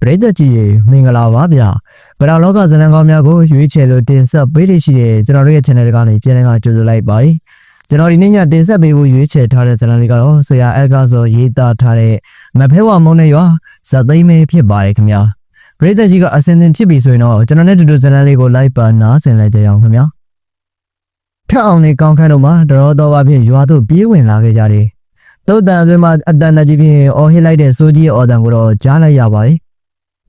ပရိသတ်ကြီးရေမင်္ဂလာပါဗျဗလာလောကဇလံကောင်းများကိုရွေးချယ်လို့တင်ဆက်ပေးလို့ရှိတဲ့ကျွန်တော်တို့ရဲ့ channel ကနေပြန်လည်ကကြိုဆိုလိုက်ပါတယ်ကျွန်တော်ဒီနေ့ညတင်ဆက်ပေးဖို့ရွေးချယ်ထားတဲ့ဇလံလေးကတော့ဆရာအက်ကဆိုရေးသားထားတဲ့မဖဲဝမုံနဲ့ရွာဇသိမ်းမဲဖြစ်ပါတယ်ခင်ဗျာပရိသတ်ကြီးကအစင်စင်ဖြစ်ပြီဆိုရင်တော့ကျွန်တော်နဲ့တူတူဇလံလေးကိုလိုက်ပါနားဆင်လိုက်ကြရအောင်ခင်ဗျာထက်အောင်လေးကောင်းခန့်တို့မှာတတော်တော်ပါဖြင့်ရွာသို့ပြေးဝင်လာခဲ့ကြတယ်တုတ်တန်အတွင်းမှာအတန်တကြီးဖြင့်အော်ဟစ်လိုက်တဲ့စိုးကြီးရဲ့အော်တန်ကိုတော့ကြားလိုက်ရပါတယ်။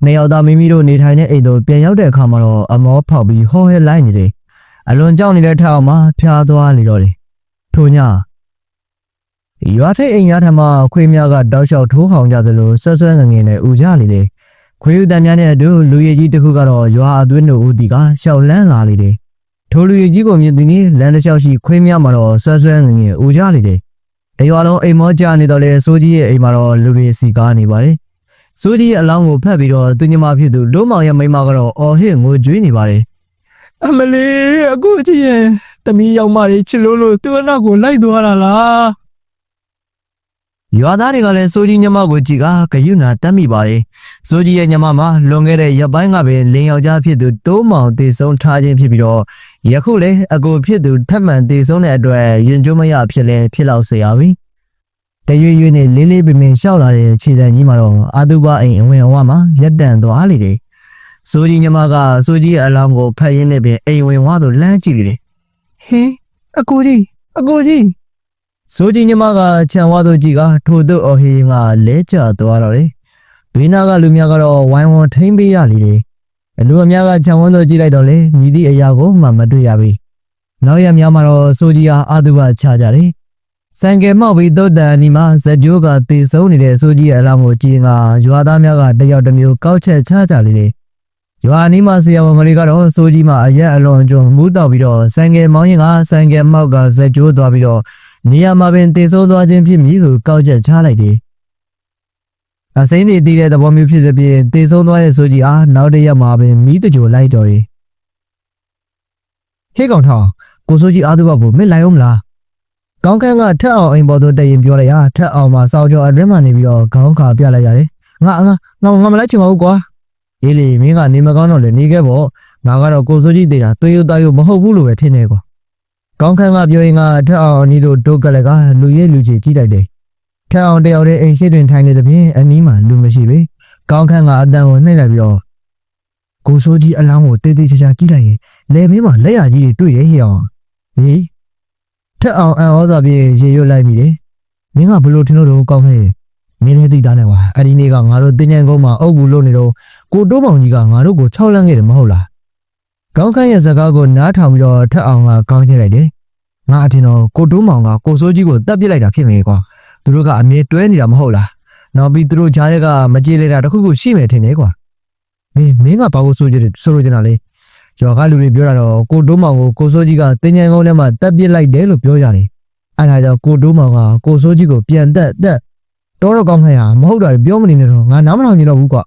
နေရောက်သားမိမိတို့နေထိုင်တဲ့အိမ်သို့ပြန်ရောက်တဲ့အခါမှာတော့အမောဖောက်ပြီးဟောဟစ်လိုက်နေတယ်။အလွန်ကြောက်နေတဲ့ထက်အောင်မှာဖျားသွားနေတော့တယ်။ထို့ညရွာထိပ်အိမ်များထံမှခွေးများကတောက်လျှောက်ထိုးခေါင်ကြသလိုဆွဆွဲငငယ်နဲ့ဥကြနေတယ်။ခွေးဥတန်များနဲ့အတူလူရည်ကြီးတစ်ခုကတော့ရွာအတွင်းတို့ဦးတီကရှောက်လန်းလာလေတယ်။ထိုလူရည်ကြီးကိုမြင်သည်နည်းလမ်းတစ်လျှောက်ရှိခွေးများမှာတော့ဆွဆွဲငငယ်ဥကြလေတယ်။တရွာလုံးအိမ်မောကြနေတော့လေစိုးကြီးရဲ့အိမ်မှာတော့လူတွေစီကားနေပါတယ်။ ။စိုးကြီးအလောင်းကိုဖတ်ပြီးတော့သူညီမဖြစ်သူလုံးမောင်ရဲ့မိမကတော့အော်ဟစ်ငိုကြွေးနေပါတယ်။အမလီအခုကြည့်ရင်တမီးရောက်မှချစ်လို့လို့သူ့အနောက်ကိုလိုက်သွားတာလား။ရွာသားတွေကလည်းစိုးကြီးညမကိုကြည်ကဂယုဏတတ်မိပါတယ်။စိုးကြီးရဲ့ညမမှာလွန်ခဲ့တဲ့ရက်ပိုင်းကပင်လင်ယောက်ျားဖြစ်သူတိုးမောင်တည်ဆုံထားခြင်းဖြစ်ပြီးတော့ယခုလည်းအကိုဖြစ်သူထပ်မံတည်ဆုံတဲ့အတွက်ယဉ်ကျေးမရဖြစ်လဲဖြစ်လောက်စေရပြီ။ တရွေ့ရွေ့နဲ့လေးလေးပင်ပင်ရှောက်လာတဲ့ခြေတံကြီးမှာတော့အာတုဘအိမ်အဝင်အဝမှာရက်တန်သွားလေတယ်။စိုးကြီးညမကစိုးကြီးရဲ့အလောင်းကိုဖတ်ရင်းနဲ့ပင်အိမ်ဝင်ဝါသို့လမ်းကြည့်လေတယ်။ဟင်းအကိုကြီးအကိုကြီးစိုးကြီးညမကခြံဝါသို့ကြည့်ကထို့သို့အော်ဟင်းကလဲကျသွားတော့တယ်။ဘေးနာကလူများကတော့ဝိုင်းဝန်းထိမ့်ပေးရလေတယ်။အလူအများကခြံဝန်းသို့ကြည့်လိုက်တော့လေမြည်သည့်အရာကိုမှမတွေ့ရပြီ။နောက်ရများမှာတော့စိုးကြီးဟာအာတုဘချကြတယ်။ စံကယ်မောက်ပြီးတုတ်တန်အနီမှာဇက်ကြိုးကတေဆုံးနေတဲ့စိုးကြီးရဲ့အလောင်းကိုကြည့်ရင်ကရွာသားများကတယောက်တစ်မျိုးကောက်ချက်ချကြလေတယ်။ရွာအနီးမှာဆရာဝန်ကလေးကတော့စိုးကြီးမှာအရက်အလွန်ကျွန်းမူးတောက်ပြီးတော့စံကယ်မောင်းရင်ကစံကယ်မောက်ကဇက်ကြိုးသွားပြီးတော့နေရာမှာပင်တေဆုံးသွားခြင်းဖြစ်မည်ဟုကောက်ချက်ချလိုက်တယ်။အစိမ်းတွေတည်တဲ့သဘောမျိုးဖြစ်တဲ့ပြင်တေဆုံးသွားတဲ့ဆိုကြီးအားနောက်တစ်ရက်မှာပင်မိတကြိုလိုက်တော်တယ်။ဟေးကောင်ထောင်ကိုဆိုကြီးအားသူဘကိုမစ်လိုက်အောင်မလား။ ကောင်းခန့်ကထက်အောင်အိမ်ပေါ်သို့တရင်ပြောလိုက်ရထက်အောင်မှာစောင်းကြောအတွင်းမှာနေပြီးတော့ခေါင်းခါပြလိုက်ရတယ်။ငါငါငါငါမလိုက်ချင်ပါဘူးကွာ။အေးလေမင်းကနေမကောင်းတော့လေနေခဲ့ပေါ့။ငါကတော့ကိုဆိုကြီးတေတာသွေးရသားရမဟုတ်ဘူးလို့ပဲထင်နေကွာ။ကောင်းခန့်ကပြောရင်ကထက်အောင်အနီးတို့တိုးကလကလူရဲလူချီကြည့်လိုက်တယ်။ထက်အောင်တယောက်တည်းအိမ်ရှိတွင်ထိုင်နေသဖြင့်အနီးမှာလူမရှိပေ။ကောင်းခန့်ကအတန်ကိုနှိမ့်လိုက်ပြီးတော့ကိုဆိုးကြီးအလောင်းကိုတေးသေးချာချာကြည့်လိုက်ရင်လေမင်းမှာလက်ရကြီးတွေတွေ့ရဟိအောင်။ဟေး ထက်အောင်အံ့ဩစွာဖြင့်ရေရွတ်လိုက်မိတယ်။မင်းကဘလို့ထင်လို့တော့ကောင်းခဲ့မင်းလည်းသိသားနေကွာ။အဲ့ဒီနေ့ကငါတို့တင်းញံကုန်းမှာအုပ်ကူလို့နေတော့ကိုတိုးမောင်ကြီးကငါတို့ကို၆လန့်ခဲ့တယ်မဟုတ်လား။ကောင်းခန့်ရဲ့စကားကိုနားထောင်ပြီးတော့ထက်အောင်ကကောင်းချလိုက်တယ်။ငါအထင်တော့ကိုတိုးမောင်ကကိုစိုးကြီးကိုတတ်ပစ်လိုက်တာဖြစ်မယ်ကွာသူတို့ကအမြဲတွဲနေတာမဟုတ်လားနောက်ပြီးသူတို့ကြားရက်ကမကြေလေတာတခုခုရှိမယ်ထင်တယ်ကွာမင်းမင်းကဘာကိုစိုးကြတယ်ဆိုလိုချင်တာလေ ကျော်ကလူတွေပြောတာတော့ကိုတိုးမောင်ကိုကိုစိုးကြီးကတင်ញံကုန်းထဲမှာတတ်ပစ်လိုက်တယ်လို့ပြောကြတယ်အဲဒါကြောင့်ကိုတိုးမောင်ကကိုစိုးကြီးကိုပြန်တက်တက်တော့တော့ကောင်းခရမဟုတ်တာပြောမနေနဲ့တော့ငါနားမထောင်ချင်တော့ဘူးကွာ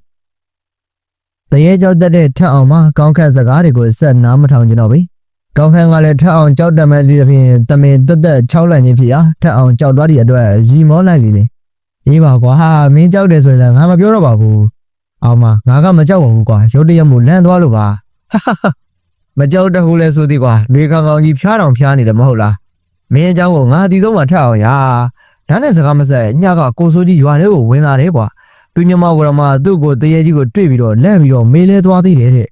တရေကြောက်တက်တဲ့ထက်အောင်မှာကောင်းခက်စကားတွေကိုဆက်နားမထောင်ချင်တော့ဘူးကောင်းခန့်ကလည်းထက်အောင်ကြောက်တမဲ့လူဖြင့်တမင်တက်တက်ချောက်လိုက်ခြင်းဖြစ်ရာထက်အောင်ကြောက်သွားသည့်အတွက်ရီမောလိုက်လေလေအေးပါကွာဟာမင်းကြောက်တယ်ဆိုရင်ငါမပြောတော့ပါဘူးအောင်မငါကမကြောက်ပါဘူးကွာရုတ်တရက်မို့လန့်သွားလို့ပါ မကြောက်တတ်ဘူးလဲဆိုသည်ကွာလေခေါင်ခေါင်ကြီးဖျားတောင်ဖျားနေတယ်မဟုတ်လားမင်းအเจ้าကိုငါအတီဆုံးမှထက်အောင်ရာဒါနဲ့စကားမဆက်ညကကိုစိုးကြီးရွာထဲကိုဝင်လာတယ်ကွာသူညမကရမသူ့ကိုတရေကြီးကိုတွေ့ပြီးတော့လန့်ပြီးတော့မေးလဲသွားသေးတယ်တဲ့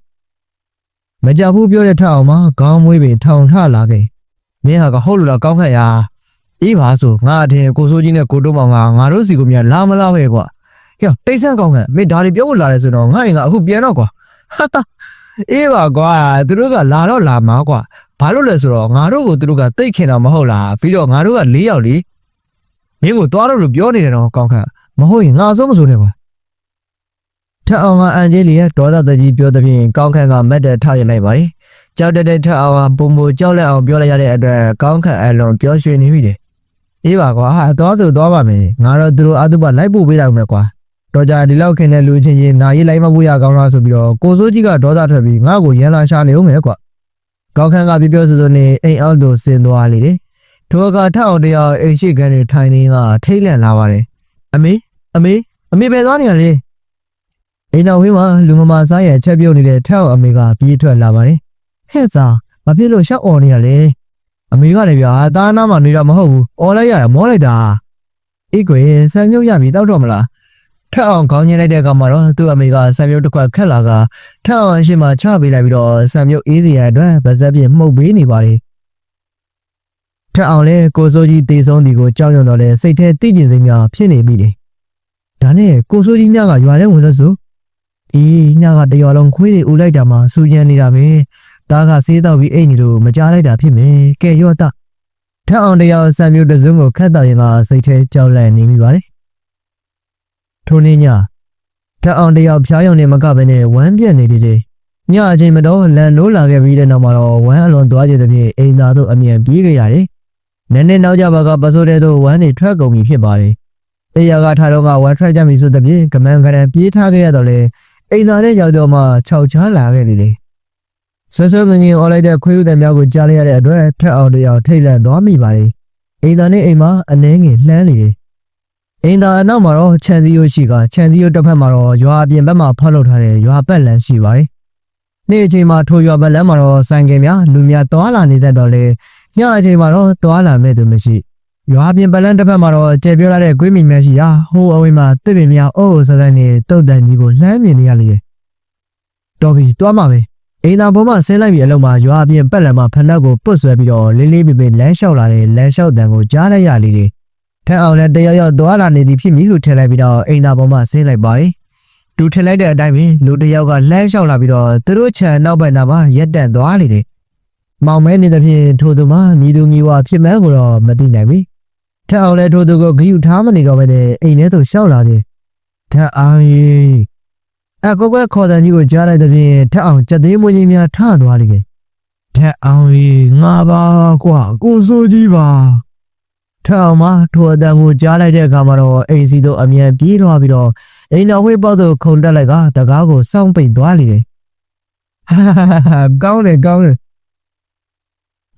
မကြဘူးပြောတဲ့ထအောင်မှာခေါင်းမွေးပင်ထောင်ထလာခဲ့မင်းဟာကဟုတ်လို့လားကောင်းခန့်ရာအေးပါဆိုငါအထင်ကိုစိုးကြီးနဲ့ကိုတိုးမောင်ကငါတို့စီကိုမြန်လာမလားပဲကွာဟဲ့တိတ်ဆန်းကောင်းခန့်မင်းဒါတွေပြောဖို့လာတယ်ဆိုတော့ငါ့ရင်ကအခုပြန်တော့ကွာဟာတာ အေးပါကွာသူတို့ကလာတော့လာမှာကွာဘာလို့လဲဆိုတော့ငါတို့ကိုသူတို့ကတိတ်ခင်တာမဟုတ်လားပြီးတော့ငါတို့က၄ယောက်လीမင်းကိုသွားတော့လို့ပြောနေတယ်တော့ကောင်းခန့်မဟုတ်ရင်ငါအစိုးမစိုးနဲ့ကွာထက်အောင်ကအန်ဂျယ်လီရဲ့ဒေါသတကြီးပြောတဲ့ဖြင့်ကောင်းခန့်ကမက်တဲ့ထားရလိုက်ပါတယ်။ကြောက်တဲ့တဲ့ထက်အောင်ကပုံမကြောက်လက်အောင်ပြောလိုက်ရတဲ့အတွက်ကောင်းခန့်အလွန်ပြောရွှင်နေပြီတဲ့။အေးပါကွာဟာသွားဆိုသွားပါမယ်။ငါတော့သူတို့အတုပလိုက်ပို့ပေးလိုက်မယ်ကွာ။ တော်ကြဒီလောက်ခင်တဲ့လူချင်းချင်းနာရီလိုက်မဖို့ရကောင်းလားဆိုပြီးတော့ကိုစိုးကြီးကဒေါသထွက်ပြီးငါ့ကိုရန်လာရှာနေဦးမယ်ကွာ။ကောင်းခန့်ကပြောပြောဆိုဆိုနေအိမ်အောက်သို့ဆင်းသွားလေတယ်။ထိုအခါထအောင်တရားအိမ်ရှိကန်တွေထိုင်နေကထိတ်လန့်လာပါတယ်။အမေအမေအမေပဲသွားနေရလေ။အိမ်တော်ဝင်းမှာလူမမာစားရဲ့ချက်ပြုတ်နေတဲ့ထက်အောင်အမေကပြေးထွက်လာပါတယ်ဟဲ့သားမဖြစ်လို့ရှောက်អော်နေရလေအမေကလည်းဗျာတားနာမှာနေတာမဟုတ်ဘူးអော်လိုက်ရတာမောလိုက်တာအေးကွယ်ဆန်ညုတ်ရပြီတောက်တော့မလား ထက်အောင်ခေါင်းညင်းလိုက်တဲ့အခါမှာတော့သူ့အမေကဆံမြုပ်တစ်ခွက်ခက်လာကထက်အောင်အရှိမချပေးလိုက်ပြီးတော့ဆံမြုပ်အေးစီရအတွက်ဗဇက်ပြင်းမှုတ်ပေးနေပါတယ်ထက်အောင်လဲကိုစိုးကြီးတေဆုံးဒီကိုကြောက်ရွံ့တော့လဲစိတ်ထဲတိကျင်စိမ့်များဖြစ်နေပြီတယ်ဒါနဲ့ကိုစိုးကြီးညကရွာထဲဝင်လို့ဆိုအေးညကတရွာလုံးခွေးတွေဦးလိုက်တာမှစူညံနေတာပဲဒါကဆေးတော့ပြီးအိတ်နေလို့မကြားလိုက်တာဖြစ်မယ်ကဲရော့တာထက်အောင်တယောက်ဆံမြုပ်တစ်စုံကိုခတ်တော်ရင်ကစိတ်ထဲကြောက်လန့်နေမိပါတယ် ထိုနေ့ညထက်အောင်တယောက်ဖျားရုံနဲ့မကဘဲနဲ့ဝမ်းပြက်နေသေးတယ်ညအချိန်မတော်လန်နိုးလာခဲ့ပြီးတဲ့နောက်မှာတော့ဝမ်းအလွန်သွားကြတဲ့ဖြင့်အိမ်သားတို့အမြန်ပြေးခဲ့ရတယ်နည်းနည်းနောက်ကျပါကပစိုးတဲ့တို့ဝမ်းတွေထွက်ကုန်ပြီဖြစ်ပါတယ်အေယာကထားတော့ကဝမ်းထွက်ကြပြီဆိုတဲ့ဖြင့်ကမန်ကရန်ပြေးထားခဲ့ရတော့လေအိမ်သားနဲ့ရောက်တော့မှခြောက်ချားလာခဲ့တယ်လေဆွဆွငငင်អော်လိုက်တဲ့ခွေးဥတဲ့များကိုကြားလိုက်ရတဲ့အတွက်ထက်အောင်တယောက်ထိတ်လန့်သွားမိပါတယ်အိမ်သားနဲ့အိမ်မှာအနှဲငယ်လှမ်းနေတယ် အိမ်သားအနောက်မှာတော့ခြံစည်းရိုးရှိကခြံစည်းရိုးတစ်ဖက်မှာတော့ရွာအပြင်ဘက်မှာဖောက်လုပ်ထားတဲ့ရွာပတ်လမ်းရှိပါတယ်နေ့အချိန်မှာထိုရွာပတ်လမ်းမှာတော့ဆိုင်ကင်များလူများသွားလာနေတတ်တော့လေညအချိန်မှာတော့သွားလာမဲ့သူမရှိရွာပြင်ပလန်းတစ်ဖက်မှာတော့ကျေပြောလာတဲ့ကွေးမီများရှိရာဟိုအဝေးမှာတစ်ပင်များအုပ်အုပ်ဆဆနေတုတ်တန်ကြီးကိုလှမ်းမြင်နေရလေတယ်တော်ပြီတွားမှာပဲအိမ်သာပေါ်မှာဆင်းလိုက်ပြီးအလုံးမှာရွာပြင်ပက်လန်မှာဖနက်ကိုပုတ်ဆွဲပြီးတော့လေးလေးပြပြလမ်းလျှောက်လာတဲ့လမ်းလျှောက်တန်ကိုကြားလိုက်ရလေတယ် ထက်အောင်လည်းတယောက်ယောက်သွားလာနေသည်ဖြစ်ပြီဟုထင်လိုက်ပြီးတော့အိမ်သာပေါ်မှာဆင်းလိုက်ပါတယ်သူထင်လိုက်တဲ့အတိုင်းပဲလူတစ်ယောက်ကလမ်းလျှောက်လာပြီးတော့သူတို့ခြံနောက်ဘက်နားမှာရက်တန့်သွားလေတယ်မောင်မဲနေသဖြင့်ထိုသူမှမိသူမိဝဖြစ်မှန်းကိုတော့မသိနိုင်ဘူးထက်အောင်လည်းထိုသူကိုဂယုထားမနေတော့ဘဲနဲ့အိမ်ထဲသို့ရှောက်လာတယ်ထက်အောင်ကြီးအကောကွဲခေါ်တဲ့ကြီးကိုကြားလိုက်တဲ့ဖြင့်ထက်အောင်ကြက်သေးမွေးကြီးများထသွားလိမ့်မယ်ထက်အောင်ကြီးငါပါကွာကိုစိုးကြီးပါ ထက်အောင်မထိုအတန်ကိုကြားလိုက်တဲ့အခါမှာတော့အိမ်စီတို့အမြန်ပြေးသွားပြီးတော့အိမ်တော်ဝေးပေါက်သို့ခုန်တက်လိုက်ကတကားကိုစောင့်ပိတ်သွားလိမ့်မယ်ဟာဟာဟာကောင်းတယ်ကောင်းတယ်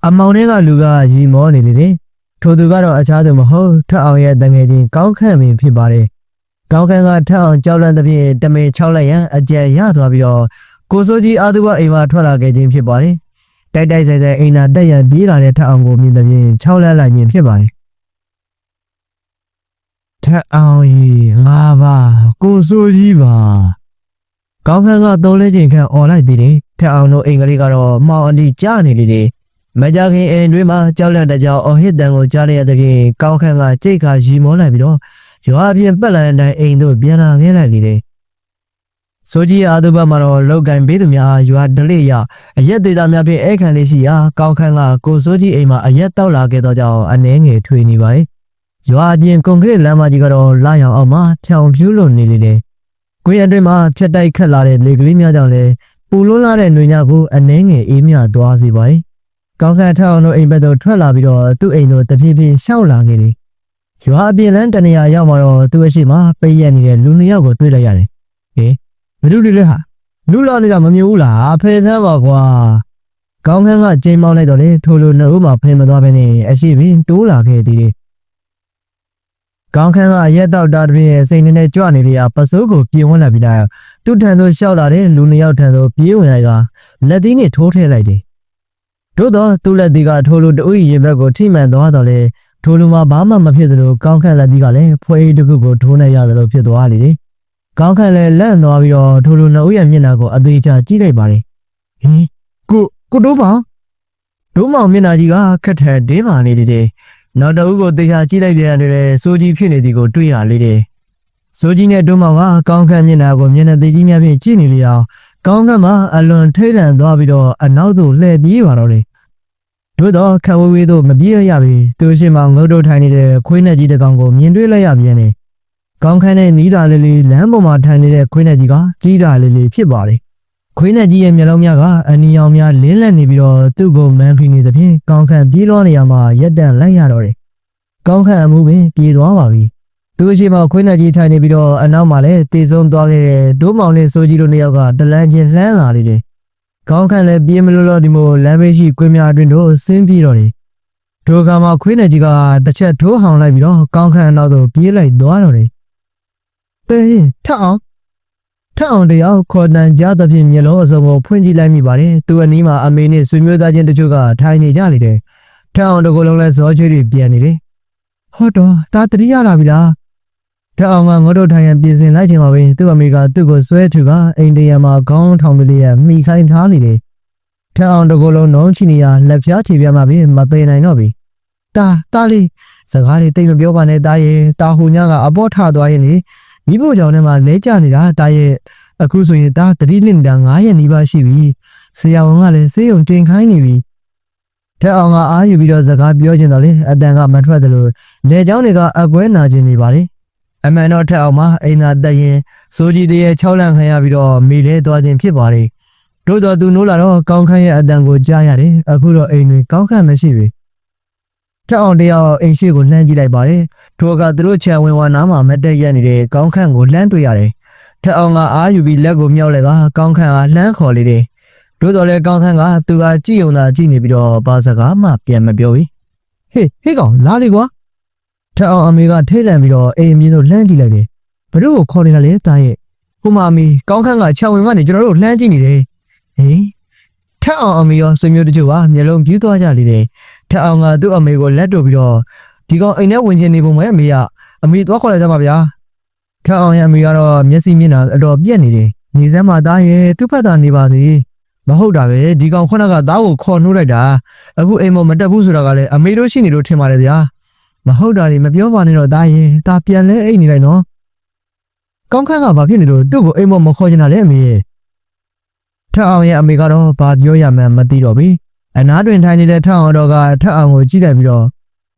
အမောင်ထဲကလူကရီမောနေလေတယ်ထိုသူကတော့အခြားသူမဟုတ်ထက်အောင်ရဲ့တငယ်ချင်းကောင်းခန့်ပင်ဖြစ်ပါတယ်။ကောင်းခန့်ကထက်အောင်ကြောက်လန့်သဖြင့်တမင်ချောက်လိုက်ရန်အကြံရသွားပြီးတော့ကိုစိုးကြီးအာသူဘအိမ်မှာထွက်လာခဲ့ခြင်းဖြစ်ပါတယ်။တိုက်တိုက်ဆိုင်ဆိုင်အိမ်သာတက်ရန်ပြေးလာတဲ့ထက်အောင်ကိုမြင်သဖြင့်ချောက်လန့်လိုက်ခြင်းဖြစ်ပါတယ်။ ထက်အောင်ကြီးငါပါကိုစိုးကြီးပါကောင်းခန့်ကသုံးလဲချိန်ခန့်អော်လိုက်သေးတယ်ထက်အောင်တို့အိမ်ကလေးကတော့မှောင်အတီကြားနေလေတယ်မကြခင်အိမ်တွင်မှကြောက်လန့်တဲ့ကြောင်အော်ဟစ်တန်ကိုကြားလိုက်ရတဲ့ဖြင့်ကောင်းခန့်ကကြိတ်ခါရီမောလိုက်ပြီးတော့ရွာပြင်ပက်လန်တိုင်းအိမ်တို့ပြန်လာခဲ့လိုက်လေတယ်။ဆိုကြီးအားသူဘက်မှာတော့လောက်ကန်ပေးသူများရွာဒလိရအရက်သေးသားများဖြင့်အဲ့ခံလေးရှိရာကောင်းခန့်ကကိုဆိုကြီးအိမ်မှာအရက်တောက်လာခဲ့တော့ကြောင်အနှဲငယ်ထွေနေပါ ရဲ့။ရွာပြင်ကွန်ကရစ်လမ်းမကြီးကတော့လာရောက်အောင်မှဖြောင်ပြူးလွန်နေလေတယ်။ကွင်းအတွင်းမှာဖြတ်တိုက်ခတ်လာတဲ့လေကလေးများကြောင့်လည်းပူလွန်းလာတဲ့နှွေညကိုအနှဲငယ်အေးမြသွားစေပါရဲ့။ကောင်းခန့်ထောက်အောင်တို့အိမ်ဘက်သို့ထွက်လာပြီးတော့သူ့အိမ်တို့တဖြည်းဖြည်းရှောက်လာခဲ့တယ်။ရွာအပြင်လန်းတနေရာရောက်မှတော့သူ့အရှိမပိတ်ရက်နေတဲ့လူနှစ်ယောက်ကိုတွေ့လိုက်ရတယ်။ဟေးဘယ်သူတွေလဲဟာလူလာနေတာမမြင်ဘူးလားဖယ်ဆန်းပါကွာ။ကောင်းခန့်ကကြိမ်မောင်းလိုက်တော့လေထိုလိုနှုတ်မှဖယ်မသွားဘဲနဲ့အရှိပင်တိုးလာခဲ့သေးတယ်။ ကောင်းခန့်ကရက်တော့တာတပြည့်စိတ်နဲ့ကြွနေလေရာပစိုးကိုပြင်ဝင်လာပြီးတော့သူ့ထံသို့ရှောက်လာတဲ့လူနှစ်ယောက်ထံသို့ပြေးဝင်လိုက်ကလက်သီးနဲ့ထိုးထည့်လိုက်တယ်။တို့တော့သူ့လက်သီးကထိုလိုတူရင်ဘက်ကိုထိမှန်သွားတော့လေထိုလူမှာဘာမှမဖြစ်သလိုကောင်းခန့်လက်သီးကလည်းဖွဲအေးတစ်ခုကိုထိုးနေရသလိုဖြစ်သွားလေတယ်။ကောင်းခန့်လည်းလန့်သွားပြီးတော့ထိုလူနှစ်ဦးရဲ့မျက်နှာကိုအသေးချာကြည့်လိုက်ပါတယ်။ဟင်ကိုကိုတို့ပါဒုမောင်မျက်နှာကြီးကခက်ထန်တင်းပါနေတယ်။ နောက်တအုပ်ကိုသေချာကြည့်လိုက်ပြန်တယ်စိုးကြီးဖြစ်နေသည်ကိုတွေ့ရလေတယ်။စိုးကြီးနဲ့ဒုမောင်ကကောင်းခန့်မျက်နှာကိုမျက်နှာသေးကြီးများဖြင့်ကြည့်နေလျောက်ကောင်းခန့်မှာအလွန်ထိတ်လန့်သွားပြီးတော့အနောက်သို့လှည့်ပြေးပါတော့တယ်။တို့တော့ခက်ဝေးဝေးသို့မပြေးရပြီ။သူရှိမှငုတ်တုတ်ထိုင်နေတဲ့ခွေးနဲ့ကြီးတစ်ကောင်ကိုမြင်တွေ့လိုက်ရပြန်တယ်။ကောင်းခန့်နဲ့နီးတာလေးလေးလမ်းပေါ်မှာထိုင်နေတဲ့ခွေးနဲ့ကြီးကကြီးတာလေးလေးဖြစ်ပါတယ်။ ခွေးနဲ့ကြီးရဲ့မျက်လုံးများကအနီရောင်များလင်းလက်နေပြီးတော့သူ့ကိုမန်းဖိနေသဖြင့်ကောင်းခန့်ပြေးလွှားနေရမှာရက်တန့်လိုက်ရတော့တယ်။ကောင်းခန့်အမှုပင်ပြေးသွားပါပြီ။သူရှိမှခွေးနဲ့ကြီးထိုင်နေပြီးတော့အနောက်မှာလည်းတေဆုံးသွားခဲ့တဲ့ဒိုးမောင်လေးစိုးကြီးတို့နှစ်ယောက်ကတလန်းချင်းလှမ်းလာလေတယ်။ကောင်းခန့်လည်းပြေးမလို့လို့ဒီမို့လမ်းဘေးရှိကွင်းများအတွင်းတို့ဆင်းပြေးတော့တယ်။ဒိုကမှာခွေးနဲ့ကြီးကတစ်ချက်ထိုးဟောင်လိုက်ပြီးတော့ကောင်းခန့်နောက်သို့ပြေးလိုက်သွားတော့တယ်။တဲထက်အောင် ထက်အောင်တယောက်ခေါ်တန်ကြားသဖြင့်မျက်လုံးအစုံကိုဖွင့်ကြည့်လိုက်မိပါတယ်သူအနီးမှာအမေနဲ့ဆွေမျိုးသားချင်းတချို့ကထိုင်နေကြလေတယ်ထက်အောင်တကူလုံးလဲဇောချွေးတွေပြန်နေတယ်ဟုတ်တော့ဒါတတိယလာပြီလားထက်အောင်ကငေါတို့ထိုင်ရန်ပြင်ဆင်လိုက်ချင်ပါပဲသူ့အမေကသူ့ကိုဆွဲထူကအိမ်တရံမှာခေါင်းထောင်ပြီးလေးရမိခိုင်းထားနေတယ်ထက်အောင်တကူလုံးနှုံးချီနေရလက်ဖျားချေပြမှာပြီမသေးနိုင်တော့ပြီတာတာလေးစကားတွေတိတ်မပြောပါနဲ့တာရဲ့တာဟူညကအပေါ်ထသွားရင်လေ မိဖို့ကြောင့်လည်းမလဲကြနေတာတာရဲ့အခုဆိုရင်ဒါတတိလင့်တာ9ရက်နီးပါးရှိပြီဆရာဝန်ကလည်းဆေးရုံတင်ခိုင်းနေပြီထက်အောင်ကအားယူပြီးတော့စကားပြောချင်တော့လေအတန်ကမထွက်တယ်လို့လေချောင်းတွေကအကွဲနာကျင်နေပါလေအမှန်တော့ထက်အောင်မှာအိမ်သာတက်ရင်စိုးကြီးတည်းရဲ့6လန့်ခံရပြီးတော့မိလဲသွားခြင်းဖြစ်ပါလေတို့တော့သူနိုးလာတော့ကောင်းခန့်ရဲ့အတန်ကိုကြားရတယ်အခုတော့အိမ်တွေကောင်းခန့်မရှိပြီ ထက်အောင်တယောက်အိမ်ရှိကိုလှမ်းကြည့်လိုက်ပါတယ်ထိုကသူတို့ခြံဝင်ဝါနားမှာမတက်ရက်နေတဲ့ကောင်းခန့်ကိုလှမ်းတွေ့ရတယ်ထက်အောင်ကအားယူပြီးလက်ကိုမြောက်လိုက်ကကောင်းခန့်ကလှမ်းခေါ်လေးတယ်။တို့တော်လဲကောင်းခန့်ကသူကကြည့်ုံသာကြည့်နေပြီးတော့ဘာစကားမှပြန်မပြောဘူး။ဟေးဟေးကောင်လာလေကွာ။ထက်အောင်အမေကထိတ်လန့်ပြီးတော့အိမ်အမြင့်တို့လှမ်းကြည့်လိုက်တယ်။ဘလို့ကိုခေါ်နေတာလဲတာရဲ့။ဟိုမအမေကောင်းခန့်ကခြံဝင်ကနေကျွန်တော်တို့လှမ်းကြည့်နေတယ်။ဟေးထက်အောင်အမေရောဆွေမျိုးတို့ကမျက်လုံးပြူးသွားကြလေတယ်။ ထက်အောင်ကသူ့အမေကိုလက်တို့ပြီးတော့ဒီကောင်အိမ်ထဲဝင်ချင်နေပုံပဲအမေကအမေသွားခေါ်လိုက်ကြပါဗျာ။ခက်အောင်ရဲ့အမေကတော့မျက်စိမျက်နှာအတော်ပြက်နေတယ်။နေစမ်းမသားရဲ့သူ့ဖက်သာနေပါသေး။မဟုတ်တာပဲဒီကောင်ခုနကသားကိုခေါ်နှိုးလိုက်တာ။အခုအိမ်မမတက်ဘူးဆိုတာကလည်းအမေတို့ရှိနေလို့ထင်ပါတယ်ဗျာ။မဟုတ်တာတွေမပြောပါနဲ့တော့သားရဲ့။ဒါပြန်လဲအိတ်နေလိုက်နော်။ကောင်းခန့်ကဘာဖြစ်နေလို့သူ့ကိုအိမ်မမခေါ်ချင်တာလဲအမေရဲ့။ထက်အောင်ရဲ့အမေကတော့ဘာပြောရမှန်းမသိတော့ဘူး။ အနားတွင်ထိုင်နေတဲ့ထက်အောင်တော့ကထက်အောင်ကိုကြည့်လိုက်ပြီးတော့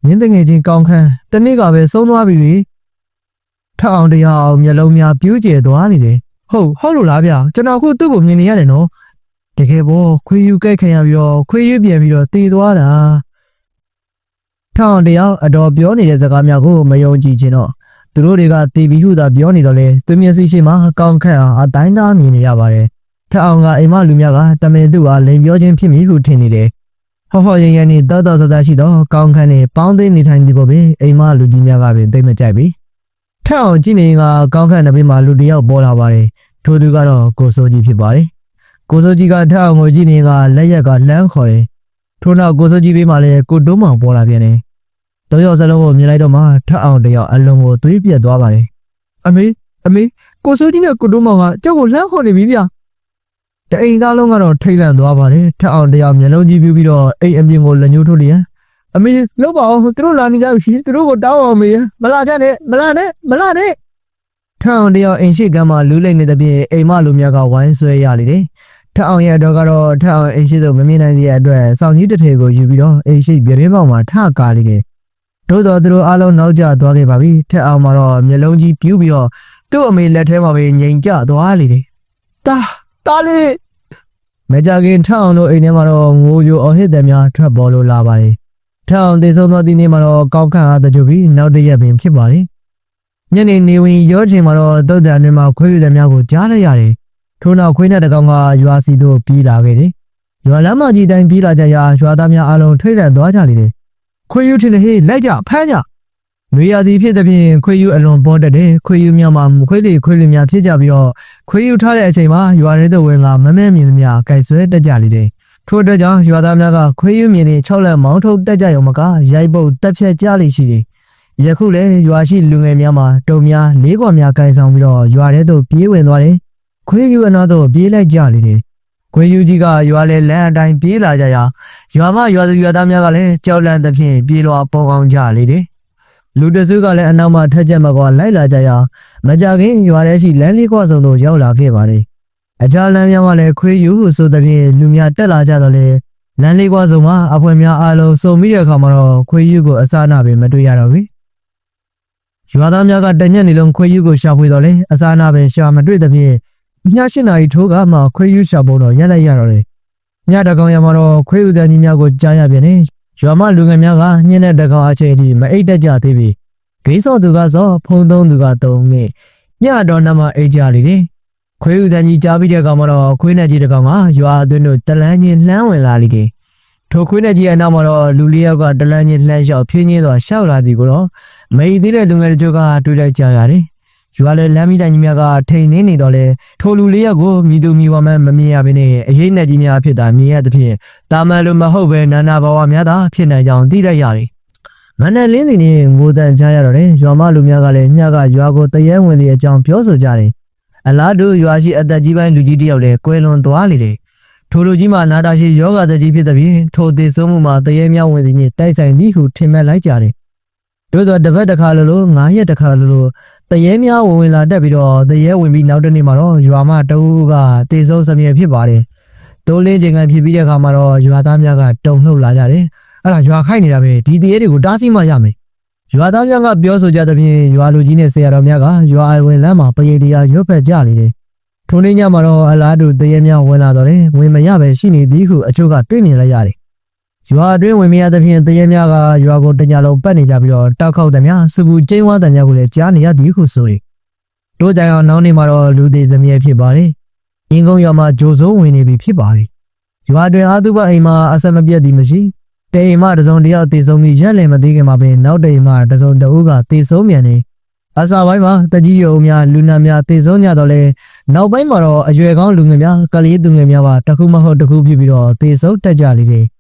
မင်းတငယ်ချင်းကောင်းခန့်တနေ့ကပဲဆုံးသွားပြီလေ။ထက်အောင်တရားအောင်မျက်လုံးများပြူးကျဲသွားနေတယ်ဟုတ်ဟုတ်လို့လားဗျာကျွန်တော်အခုသူ့ကိုမြင်နေရတယ်နော်တကယ်ပေါ့ခွေးယူကြိုက်ခံရပြီးတော့ခွေးယူပြန်ပြီးတော့တည်သွားတာထက်အောင်တရားအတော်ပြောနေတဲ့စကားများကိုမယုံကြည်ခြင်းတော့သူတို့တွေကတည်ပြီးဟုသာပြောနေတော့လေသူမျက်စိရှိမှကောင်းခန့်အောင်အတိုင်းသားမြင်နေရပါတယ် ထက်အောင်ကအိမ်မလူများကတမင်သူ့အားလိန်ပြောခြင်းဖြစ်မိဟုထင်နေတယ်ဟောဟောရရနဲ့တောက်တောက်ဆဆရှိတော့ကောင်းခန့်နဲ့ပေါင်းသိနေထိုင်ဒီကိုပဲအိမ်မလူကြီးများကပင်သိမ့်မကြိုက်ပြီထက်အောင်ကြည့်နေရင်ကကောင်းခန့်တစ်ပင်းမှာလူတစ်ယောက်ပေါ်လာပါတယ်ထိုသူကတော့ကိုစိုးကြီးဖြစ်ပါတယ်ကိုစိုးကြီးကထက်အောင်ကိုကြည့်နေရင်ကလက်ရက်ကလမ်းခေါ်တယ်ထို့နောက်ကိုစိုးကြီးဘေးမှာလည်းကိုတုံးမောင်ပေါ်လာပြန်တယ်တောရောက်စလုံးကိုမြင်လိုက်တော့မှထက်အောင်တစ်ယောက်အလုံးကိုသွေးပြက်သွားပါတယ်အမေအမေကိုစိုးကြီးနဲ့ကိုတုံးမောင်ကကြောက်ကိုလမ်းခေါ်နေပြီဗျ တအိမ်သားလုံးကတော့ထိတ်လန့်သွားပါတယ်ထက်အောင်တစ်ယောက်မျက်လုံးကြည့်ပြီးပြီးတော့အိမ်အပြင်ကိုလက်ညှိုးထိုးလျက်အမေလောက်ပါအောင်သူတို့လာနေကြပြီသူတို့ကိုတောင်းအောင်မေမလာကြနဲ့မလာနဲ့မလာနဲ့ထက်အောင်တယောက်အိမ်ရှိကမ်းမှာလူးလိမ့်နေတဲ့ပြင်အိမ်မလူများကဝိုင်းဆွဲရလေတယ်။ထက်အောင်ရဲ့တော့ကတော့ထက်အောင်အိမ်ရှိသို့မမြင်နိုင်သေးတဲ့အတွက်စောင့်ကြီးတစ်ထေကိုယူပြီးတော့အိမ်ရှိပြတင်းပေါက်မှာထကားလေတယ်။တို့တော့သူတို့အားလုံးနောက်ကျသွားခဲ့ပါပြီ။ထက်အောင်မှာတော့မျက်လုံးကြီးပြူးပြီးတော့သူ့အမေလက်ထဲမှာပဲငြိမ်ကျသွားလေတယ်။တာ တာလေးမကြခင်ထက်အောင်တို့အိမ်ထဲမှာတော့ငိုကြိုအော်ဟစ်တယ်များထွက်ပေါ်လို့လာပါတယ်။ထက်အောင်တေဆုံးသောဒီနေ့မှာတော့ကောက်ခန့်အားတကြပြီးနောက်တစ်ရက်ပင်ဖြစ်ပါတယ်။ညနေနေဝင်ရောချိန်မှာတော့တုတ်တန်တွေမှာခွေးရတဲ့များကိုကြားလိုက်ရတယ်။ထို့နောက်ခွေးနဲ့တကောင်ကရွာစီသို့ပြေးလာခဲ့တယ်။ရွာလမ်းမကြီးတိုင်းပြေးလာကြရာရွာသားများအလုံးထိတ်လန့်သွားကြလေတယ်။ခွေးယူထင်တယ်ဟေးလိုက်ကြဖမ်းကြ။ နွေရာသီဖြစ်တဲ့ဖြင့်ခွေးယူအလွန်ပေါ်တတ်တယ်။ခွေးယူများမှာခွေးလေးခွေးလေးများဖြစ်ကြပြီးတော့ခွေးယူထားတဲ့အချိန်မှာရွာထဲသို့ဝင်ကမမဲမြင်သမျှကြိုက်ဆွဲတက်ကြလေတယ်။ထို့အတွက်ကြောင့်ရွာသားများကခွေးယူမြင်နေ၆လက်မောင်းထုတ်တက်ကြရုံမကရိုက်ပုတ်တက်ဖြတ်ကြလိမ့်ရှိတယ်။ယခုလေရွာရှိလူငယ်များမှာတုံများလေးခွာများကန်ဆောင်ပြီးတော့ရွာထဲသို့ပြေးဝင်သွားတယ်။ခွေးယူအနာသို့ပြေးလိုက်ကြလေတယ်။ခွေးယူကြီးကရွာလေလမ်းအတိုင်းပြေးလာကြရာရွာမရွာသူရွာသားများကလည်းကြောက်လန့်သဖြင့်ပြေးလွှာပေါ်ကောင်းကြလေတယ်။ လူတစုကလည်းအနောက်မှထက်ချက်မကွာလိုက်လာကြရာမကြခင်ရွာထဲရှိလမ်းလေးခွဆုံသို့ရောက်လာခဲ့ပါတယ်။အခြားလမ်းများမှာလည်းခွေးယူဟုဆိုသဖြင့်လူများတက်လာကြတော့လေလမ်းလေးခွဆုံမှာအဖွဲများအားလုံးစုံပြီးတဲ့အခါမှာတော့ခွေးယူကိုအစနာပင်မတွေ့ရတော့ဘူး။ရွာသားများကတညက်နေလုံးခွေးယူကိုရှာဖွေတော့လေအစားနာပဲရှာမတွေ့တဲ့ဖြင့်ည၈နာရီထိုးကမှခွေးယူရှာဖို့တော့ရက်လိုက်ရတော့တယ်ညတကောင်ရမှာတော့ခွေးဥဒန်ကြီးများကိုကြားရပြန်တယ် ရွာမလူငယ်များကညနေတကောင်အချိန်အထိမအိတ်တက်ကြသေးပြီဂိမ်းစော်သူကစောဖုံသုံးသူကသုံးနေညတော့နမအိတ်ကြလေတယ်ခွေးဥဒန်ကြီးကြားပြီးတဲ့ကောင်မှာတော့ခွေးနဲ့ကြီးတကောင်ကရွာအတွင်းတို့တလန်းချင်းလှမ်းဝင်လာလိမ့်တယ်ထိုခွေးနဲ့ကြီးအနောက်မှာတော့လူလေးယောက်ကတလန်းချင်းလှမ်းလျှောက်ဖြင်းချင်းစွာရှောက်လာသည်ကိုတော့မေးသေးတဲ့လူငယ်တချို့ကတွေ့လိုက်ကြရတယ် ရွာလေလမ်းမီတိုင်ကြီးများကထိန်နေနေတော့လေထိုလူလေးယောက်ကိုမိသူမိဝမမမြင်ရဘဲနဲ့အရေးနဲ့ကြီးများဖြစ်တာမြင်ရသဖြင့်တာမန်လိုမဟုတ်ပဲနာနာဘဝများသာဖြစ်နိုင်ကြောင်းသိရရတယ်မန္တလင်းစီနဲ့ငိုတန်ကြရတော့တယ်ရွာမလူများကလည်းညကရွာကိုတရဲဝင်တဲ့အကြောင်းပြောဆိုကြတယ်အလားတူရွာရှိအသက်ကြီးပိုင်းလူကြီးတယောက်လည်းကွယ်လွန်သွားလေတယ်ထိုလူကြီးမှာနာတာရှိယောဂတကြီးဖြစ်တဲ့ပြင်ထိုသေးဆုံးမှုမှာတရဲမြောက်ဝင်စီနဲ့တိုက်ဆိုင်သည်ဟုထင်မှတ်လိုက်ကြတယ်တို့တော့တစ်ပတ်တစ်ခါလိုလိုငါးရက်တစ်ခါလိုလို တရေများဝင်ဝင်လာတက်ပြီးတော့တရေဝင်ပြီးနောက်တစ်နေ့မှာတော့ရွာမတအူးကတေဆုံးစမြဲဖြစ်ပါတယ်။တိုးလင်းချိန်ကဖြစ်ပြီးတဲ့အခါမှာတော့ရွာသားများကတုံလှုပ်လာကြတယ်။အဲ့ဒါရွာခိုက်နေတာပဲဒီတရေတွေကိုတားဆီးမှရမယ်။ရွာသားများကပြောဆိုကြသဖြင့်ရွာလူကြီးနဲ့ဆရာတော်များကရွာအဝင်လမ်းမှာပရိတရားရွတ်ဖက်ကြလေတယ်။ထိုနေ့ညမှာတော့အလားတူတရေများဝင်လာတော့တယ်ဝင်မရပဲရှိနေသည်ဟုအချို့ကတွေ့မြင်လိုက်ရတယ်။ ရွာအတွင်းဝင်မရသဖြင့်တရေများကရွာကိုတညလုံးပတ်နေကြပြီးတော့တောက်ခောက်တဲ့များစပူကျင်းဝါတဲ့များကိုလည်းကြားနေရသည်ဟုဆိုတယ်။တို့ကြအောင်နောက်နေ့မှာတော့လူသေးစမြဲဖြစ်ပါတယ်။အင်းကုန်းရွာမှာဂျိုစိုးဝင်နေပြီဖြစ်ပါတယ်။ရွာတွင်အာသုဘအိမ်မှာအဆက်မပြတ်သည်မရှိ။တေအိမ်မှာတစုံတစ်ယောက်တေဆုံးပြီးရက်လည်မသေးခင်မှာပင်နောက်တေအိမ်မှာတစုံတအုပ်ကတေဆုံးမြန်နေ။အစာပိုင်းမှာတကြီးရုံများလူနာများတေဆုံးကြတော့လေနောက်ပိုင်းမှာတော့အရွယ်ကောင်းလူငယ်များကလေးသူငယ်များပါတစ်ခုမဟုတ်တစ်ခုဖြစ်ပြီးတော့တေဆုံးတက်ကြလေတယ်။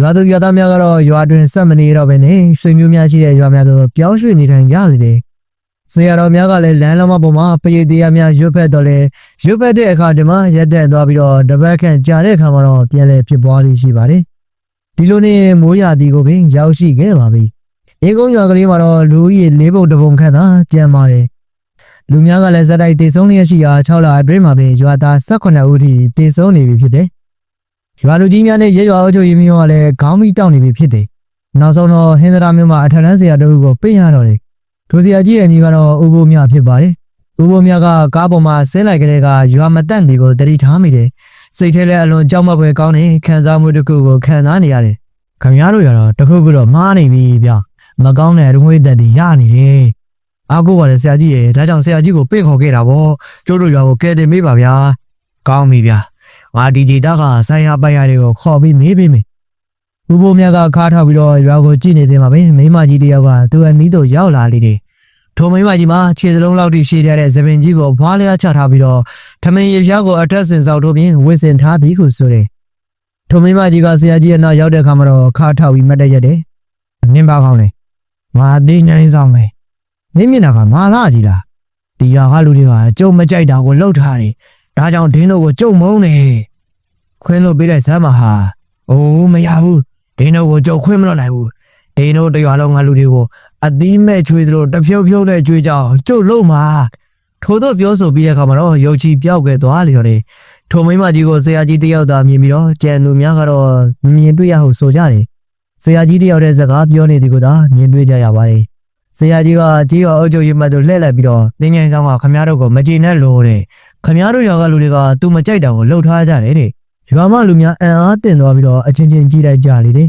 ရွာသူရွာသားများကတော့ရွာတွင်ဆက်မနေတော့ဘဲနဲ့ဆွေမျိုးများရှိတဲ့ရွာများတို့ပြောင်းရွှေ့နေထိုင်ကြလေတယ်။ဆရာတော်များကလည်းလမ်းလုံးမပေါ်မှာပရိတရားများရွတ်ဖက်တော့လေရွတ်ဖက်တဲ့အခါဒီမှာရက်တက်သွားပြီးတော့တပတ်ခန့်ကြာတဲ့အခါမှာတော့ပြန်လဲဖြစ်ပွားလေးရှိပါတယ်ဒီလိုနဲ့မိုးရာသီကိုပင်ရောက်ရှိခဲ့ပါပြီအင်းကုန်းရွာကလေးမှာတော့လူကြီးလေးပုံတစ်ပုံခန့်သာကျန်ပါတယ်လူများကလည်းဇက်တိုက်တေဆုံးလျက်ရှိရာ6လအတွင်းမှာပင်ရွာသား18ဦးထိတေဆုံးနေပြီဖြစ်တယ် ရွာလူကြီးများနဲ့ရဲရွာအုပ်ချုပ်ရေးမျိုးကလည်းခေါင်းမိတောက်နေပြီဖြစ်တယ်နောက်ဆုံးတော့ဟင်္ဒရာမျိုးမှာအထက်တန်းဆရာတို့ကိုပြင်ရတော့တယ်ထိုဆရာကြီးရဲ့အမည်ကတော့ဦးဘိုးမြဖြစ်ပါတယ်။ဦးဘိုးမြကကားပေါ်မှာဆင်းလိုက်ကလေးကရွာမတန့်ဒီကိုတတိထားမိတယ်။စိတ်ထဲလည်းအလွန်ကြောက်မက်ဖွယ်ကောင်းတဲ့ခံစားမှုတစ်ခုကိုခံစားနေရတယ်။ခင်ဗျားတို့ရတော့တစ်ခုခုတော့မှားနေပြီဗျ။မကောင်းတဲ့ရငွေတက်တီရနေတယ်။အားကိုးပါလေဆရာကြီးရဲ့ဒါကြောင့်ဆရာကြီးကိုပင့်ခေါ်ခဲ့တာဗော။ကျိုးတို့ရွာကိုကဲတင်မေးပါဗျာ။ကောင်းပြီဗျ။ ငါဒီဒေတာကဆိုင်ရပိုင်ရတွေကိုခေါ်ပြီးမေးပေးမယ်။ဦးဘိုးမြကခါထောက်ပြီးတော့ရွာကိုကြည့်နေစမှာပဲမိမကြီးတယောက်ကသူ့အနီးသို့ရောက်လာလေတယ်။ထိုမိမကြီးမှာခြေစလုံးလောက်ထိရှည်ရတဲ့သပင်ကြီးကိုဘွားလျားချထားပြီးတော့ထမင်းရပြားကိုအထက်စင်ဆောက်ထိုးပြီးဝစ်စင်ထားပြီးခုဆိုတယ်။ထိုမိမကြီးကဆရာကြီးရဲ့နောက်ရောက်တဲ့အခါမှာတော့ခါထောက်ပြီးမတ်တက်ရက်တယ်။နင်းပါကောင်းလေ။ငါသိငိုင်းဆောင်မယ်။နင်းမျက်နှာကမာလာကြီးလား။ဒီရွာကလူတွေကကြုံမကြိုက်တာကိုလှုပ်ထားတယ်။ ဒါကြောင့်ဒင်းတို့ကိုကြုံမုန်းနေ။ခွင်းလို့ပေးတဲ့ဇမ်းမဟာ။အိုးမရဘူး။ဒင်းတို့ကိုကြုံခွင်းမလို့နိုင်ဘူး။ဒင်းတို့တရွာလုံးငါလူတွေကိုအသီးမဲ့ချွေးသလိုတစ်ဖြုတ်ဖြုတ်နဲ့ချွေးကြောင်ကျုပ်လုံးမှာထို့သောပြောဆိုပြီးတဲ့အခါမှာတော့ရုပ်ချီပြောက်ခဲ့သွားလေတော့တယ်ထိုမိမကြီးကိုဆရာကြီးတယောက်သာမြင်ပြီးတော့ကျန်သူများကတော့မမြင်တွေ့ရဟုဆိုကြတယ်ဆရာကြီးတယောက်တဲ့စကားပြောနေသည်ကိုသာမြင်တွေ့ကြရပါတယ်ဆရာကြီးကကြီးရောအုပ်ချုပ်ရေးမှတ်သူလှည့်လိုက်ပြီးတော့တင်းငိုင်းဆောင်ကခမရတို့ကိုမကြည်နဲ့လို့တဲ့ ခမရတို့ရောကလူတွေကသူမကြိုက်တာကိုလှုပ်ထားကြတယ်တဲ့ရွာမလူများအံ့အားတင်သွားပြီးတော့အချင်းချင်းကြည့်လိုက်ကြလေတဲ့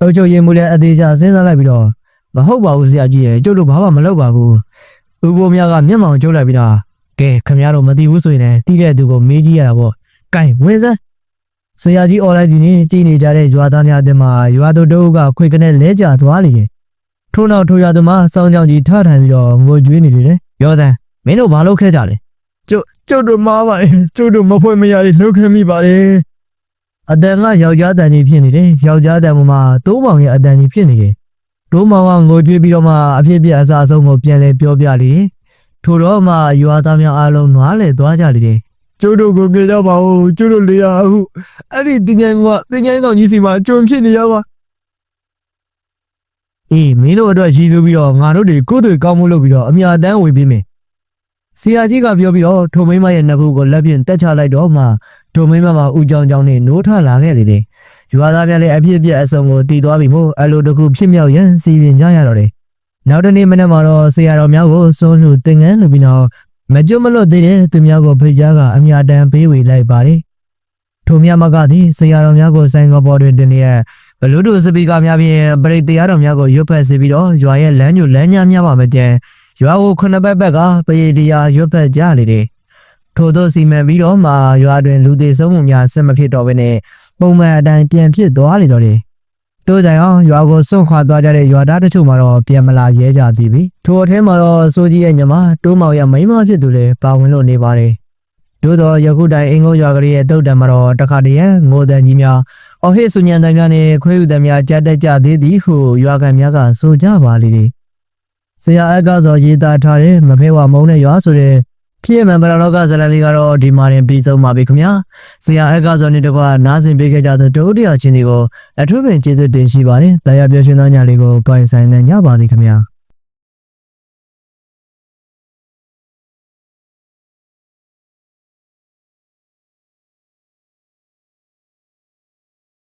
အုပ်ချုပ်ရေးမှုလည်းအသေးချစဉ်းစားလိုက်ပြီးတော့မဟုတ်ပါဘူးဆရာကြီးရဲ့ကျုပ်တို့ဘာမှမလုပ်ပါဘူးဥပိုးများကမျက်မှောင်ကျုပ်လိုက်ပြီးတော့ကဲခမရတို့မသိဘူးဆိုရင်လည်းတီးတဲ့သူကိုမေးကြည့်ရတာပေါ့ကဲဝင်စမ်းဆရာကြီးអော်လိုက်ဒီနေ့ကြည်နေကြတဲ့ရွာသားများအတင်မှာရွာသူတို့ကခွေကနေလဲကျသွားလိမ့်မယ်ထို့နောက်ထိုရွာသူမှာစောင်းကြောင်ကြီးထထိုင်ပြီးတော့ငိုကြွေးနေတယ်ပြောစမ်းမင်းတို့ဘာလုပ်ခဲ့ကြလဲ ကျုပ်ကျုပ်တို့မားပါလေကျုပ်တို့မဖွင့်မရလေလှုပ်ခဲမိပါလေအတန်ကယောက်ျားတန်ကြီးဖြစ်နေတယ်ယောက်ျားတန်မှာတိုးပေါင်ရဲ့အတန်ကြီးဖြစ်နေတယ်ဒိုးမောင်ကငိုကြွေးပြီးတော့မှအဖြစ်ပြက်အစားအဆုံးကိုပြန်လဲပြောပြလေတယ်။ထို့တော့မှရွာသားများအားလုံးနွားလဲသွားကြလေတယ်။ကျိုးတို့ကိုကြကြပါဦးကျိုးတို့လေးရဟုအဲ့ဒီတင်ငိုင်းကတင်ငိုင်းဆောင်ကြီးစီမှာကြုံဖြစ်နေရပါ။အေးမင်းတို့အတွက်ရည်စူးပြီးတော့ငါတို့တွေကိုယ်တွေကောင်းမှုလုပ်ပြီးတော့အမြတ်တမ်းဝေပေးမယ်။ ဆရာကြီးကပြောပြီးတော့ထိုမိမရဲ့နှစ်ဖူးကိုလက်ဖြင့်တက်ချလိုက်တော့မှထိုမိမမှာဦးကြောင်ကြောင်နဲ့နိုးထလာခဲ့လေတယ်။ရွာသားများလည်းအဖြစ်အပျက်အစုံကိုတည်သွားပြီမို့အလိုတကူဖြစ်မြောက်ရန်စီစဉ်ကြရတော့တယ်။နောက်တနေ့မနေ့မှာတော့ဆရာတော်များကိုစွန့်လှူသင်ငန်းလုပ်ပြီးတော့မကြွမလွတ်သေးတဲ့သူများကိုဖိတ်ကြားကအမြတမ်းပေးဝေလိုက်ပါတယ်။ထိုမြတ်မကသည်ဆရာတော်များကိုဆိုင်ကပေါ်တွင်တင်နေရဘလူးတို့စပီကာများဖြင့်ပရိတရားတော်များကိုရွတ်ဖက်စေပြီးတော့ရွာရဲ့လမ်းညိုလမ်းညာများပါမကျန် ရွာကိုခုနှစ်ပတ်ပတ်ကပရိတရားရွတ်ဖက်ကြလေတယ်။ထို့သောစီမံပြီးတော့မှရွာတွင်လူသေးဆုံးမှုများဆက်မဖြစ်တော့ဘဲနဲ့ပုံမှန်အတိုင်းပြန်ဖြစ်သွားလေတော့တယ်တို့ကြောင့်ရွာကိုစွန့်ခွာသွားကြတဲ့ရွာသားတချို့မှာတော့ပြန်မလာရဲကြသေးပြီထိုအထက်မှာတော့စိုးကြီးရဲ့ညီမတိုးမောင်ရဲ့မိန်းမဖြစ်သူလည်းပါဝင်လို့နေပါတယ်သို့တော့ယခုတိုင်အင်္ဂုံရွာကလေးရဲ့တုတ်တံမှာတော့တခါတည်းရန်ငိုတန်ကြီးများအော်ဟစ်ဆုညံတန်များနဲ့ခွေးဥတန်များကြားတက်ကြသေးသည်ဟုရွာကန်များကဆိုကြပါလေတယ် ဆရာအက်ကစောရေးသားထားတဲ့မဖဲဝမုံနဲ့ရွာဆိုတဲ့ဖြစ်မှန်ပရလောကဇလန်လေးကတော့ဒီမှာရင်ပြီးဆုံးပါပြီခင်ဗျာဆရာအက်ကစောနဲ့တကွာနားဆင်ပေးခဲ့ကြသောဒုတိယချင်းတွေကိုအထူးပင်ကျေးဇူးတင်ရှိပါတယ်တရားပြောရှင်သောညလေးကိုပိုင်ဆိုင်နိုင်ကြပါသည်ခင်ဗျာ